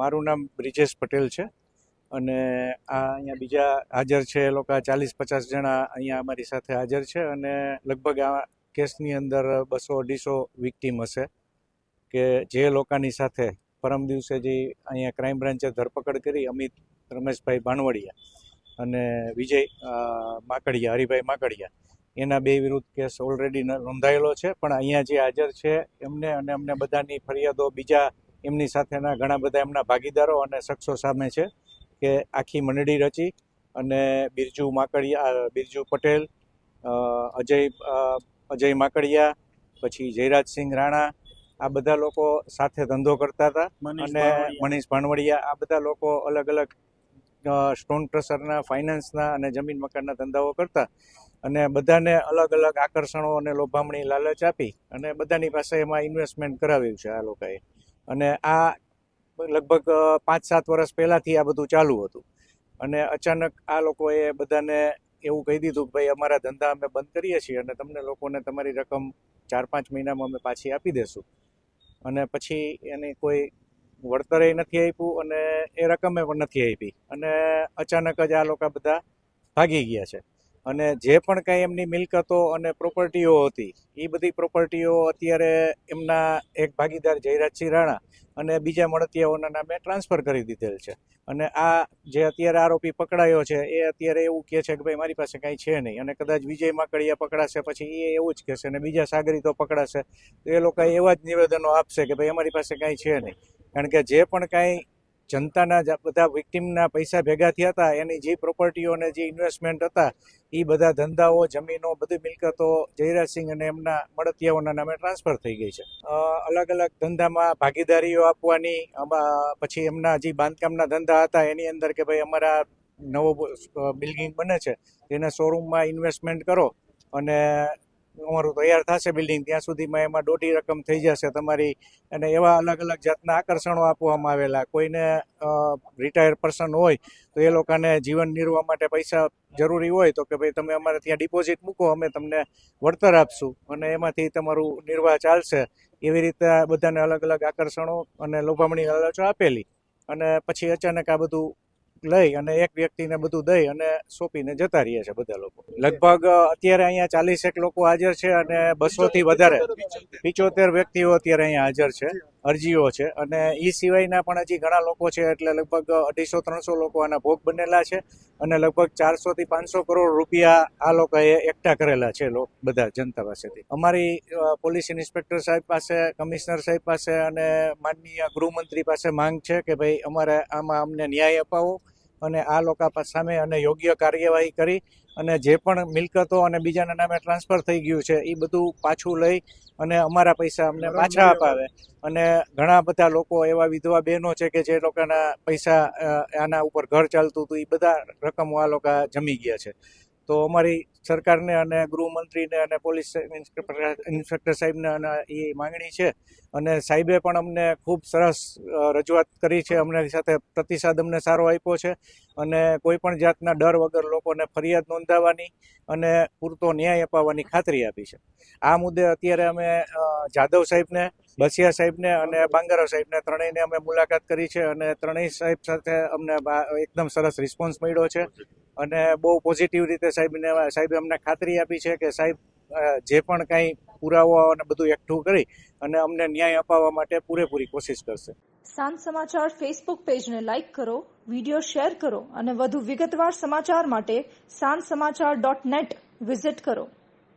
મારું નામ બ્રિજેશ પટેલ છે. અને આ અહીંયા બીજા હાજર છે એ લોકો ચાલીસ પચાસ જણા અહીંયા અમારી સાથે હાજર છે. અને લગભગ આ કેસની અંદર બસો અઢીસો વિક્ટીમ હશે. કે જે લોકોની સાથે પરમ દિવસે જે અહીંયા ક્રાઇમ બ્રાન્ચે ધરપકડ કરી અમિત રમેશભાઈ ભાણવડિયા અને વિજય માકડિયા, હરિભાઈ માકડિયા, એના બે વિરુદ્ધ કેસ ઓલરેડી નોંધાયેલો છે. પણ અહીંયા જે હાજર છે એમને અને અમને બધાની ફરિયાદો બીજા એમની સાથેના ઘણા બધા એમના ભાગીદારો અને શખ્સો સામે છે કે આખી મંડળી રચી અને બિરજુ માકડિયા બિરજુ પટેલ અજય અજય માકડિયા પછી જયરાજસિંહ રાણા આ બધા લોકો સાથે ધંધો કરતા હતા અને મનીષ ભાણવડિયા આ બધા લોકો અલગ અલગ સ્ટોન ક્રશરના ફાઇનાન્સના અને જમીન મકાનના ધંધાઓ કરતા અને બધાને અલગ અલગ આકર્ષણો અને લોભામણી લાલચ આપી અને બધાની પાસે એમાં ઇન્વેસ્ટમેન્ટ કરાવ્યું છે આ લોકોએ. અને આ લગભગ પાંચ સાત વર્ષ પહેલાંથી આ બધું ચાલુ હતું. અને અચાનક આ લોકોએ બધાને એવું કહી દીધું કે ભાઈ, અમારા ધંધા અમે બંધ કરીએ છીએ અને તમને લોકોને તમારી રકમ ચાર પાંચ મહિનામાં અમે પાછી આપી દેશું. અને પછી એની કોઈ વળતરે નથી આપ્યું અને એ રકમે પણ નથી આપી. અને અચાનક જ આ લોકો બધા ભાગી ગયા છે. અને જે પણ કાંઈ એમની મિલકતો અને પ્રોપર્ટીઓ હતી એ બધી પ્રોપર્ટીઓ અત્યારે એમના એક ભાગીદાર જયરાજસિંહ રાણા અને બીજા મળતિયાઓના નામે ટ્રાન્સફર કરી દીધેલ છે. અને આ જે અત્યારે આરોપી પકડાયો છે, એ અત્યારે એવું કહે છે કે ભાઈ મારી પાસે કાંઈ છે નહીં. અને કદાચ વિજય માકડિયા પકડાશે, પછી એ એવું જ કહેશે અને બીજા સાગરીતો પકડાશે. તો એ લોકો એવા જ નિવેદનો આપશે કે ભાઈ અમારી પાસે કાંઈ છે નહીં. કારણ કે જે પણ કાંઈ જનતાના બધા વિક્ટીમના પૈસા ભેગા થયા હતા, એની જે પ્રોપર્ટીઓ અને જે ઇન્વેસ્ટમેન્ટ હતા એ બધા ધંધાઓ, જમીનો, બધી મિલકતો જયરાજસિંહ અને એમના મળતિયાઓના નામે ટ્રાન્સફર થઈ ગઈ છે. અલગ અલગ ધંધામાં ભાગીદારીઓ આપવાની પછી એમના જે બાંધકામના ધંધા હતા, એની અંદર કે ભાઈ અમારા નવો બિલ્ડિંગ બને છે તેના શોરૂમમાં ઇન્વેસ્ટમેન્ટ કરો અને અમારું તૈયાર થશે બિલ્ડિંગ ત્યાં સુધીમાં એમાં દોઢી રકમ થઈ જશે તમારી. અને એવા અલગ અલગ જાતના આકર્ષણો આપવામાં આવેલા. કોઈને રિટાયર પર્સન હોય, તો એ લોકોને જીવન નિર્વાહ માટે પૈસા જરૂરી હોય, તો કે ભાઈ તમે અમારે ત્યાં ડિપોઝિટ મૂકો, અમે તમને વળતર આપશું. અને એમાંથી તમારું નિર્વાહ ચાલશે. એવી રીતે બધાને અલગ અલગ આકર્ષણો અને લોભામણી લાલચો આપેલી. અને પછી અચાનક આ બધું લઈ અને એક વ્યક્તિને બધું દઈ અને સોંપીને જતા રહીએ છે બધા લોકો. લગભગ અત્યારે અહીંયા ચાલીસેક લોકો હાજર છે અને બસોથી વધારે. પિચોતેર વ્યક્તિઓ અત્યારે અહીંયા હાજર છે અરજીઓ છે અને એ સિવાયના પણ હજી ઘણા લોકો છે એટલે લગભગ અઢીસો ત્રણસો લોકો આના ભોગ બનેલા છે અને લગભગ ચારસો થી પાંચસો કરોડ રૂપિયા આ લોકોએ એકઠા કરેલા છે બધા જનતા પાસેથી. અમારી પોલીસ ઇન્સ્પેક્ટર સાહેબ પાસે કમિશનર સાહેબ પાસે અને માનનીય ગૃહમંત્રી પાસે માંગ છે કે ભાઈ અમારે આમાં અમને ન્યાય અપાવો અને આ લોકો સામે અને યોગ્ય કાર્યવાહી કરી અને જે પણ મિલકતો અને બીજાના નામે ટ્રાન્સફર થઈ ગયું છે એ બધું પાછું લઈ અને અમારા પૈસા અમને પાછા અપાવે. અને ઘણા બધા લોકો એવા વિધવા બહેનો છે કે જે લોકોના પૈસા આના ઉપર ઘર ચાલતું હતું એ બધા રકમો આ લોકો જમી ગયા છે. તો અમારી સરકારને અને ગૃહમંત્રીને અને પોલીસ ઇન્સ્પેક્ટર સાહેબને અને એ માંગણી છે. અને સાહેબે પણ અમને ખૂબ સરસ રજૂઆત કરી છે. અમને સાથે પ્રતિસાદ અમને સારો આપ્યો છે. અને કોઈ પણ જાતના ડર વગર લોકોને ફરિયાદ નોંધાવવાની અને પૂરતો ન્યાય અપાવવાની ખાતરી આપી છે. આ મુદ્દે અત્યારે અમે જાદવ સાહેબને, બસિયા સાહેબને અને બાંગારા સાહેબને ત્રણેયને અમે મુલાકાત કરી છે અને ત્રણેય સાહેબ સાથે અમને એકદમ સરસ રિસ્પોન્સ મળ્યો છે. અને બહુ પોઝિટિવ રીતે સાહેબને સાહેબે અમને ખાતરી આપી છે કે સાહેબ જે પણ કાંઈ પુરાવો અને બધું એકઠું કરી અને અમને ન્યાય અપાવવા માટે પૂરેપૂરી કોશિશ કરશે. સાંજ સમાચાર ફેસબુક પેજને લાઇક કરો વિડિયો શેર કરો અને વધુ વિગતવાર સમાચાર માટે સાંજ સમાચાર ડોટ નેટ વિઝિટ કરો.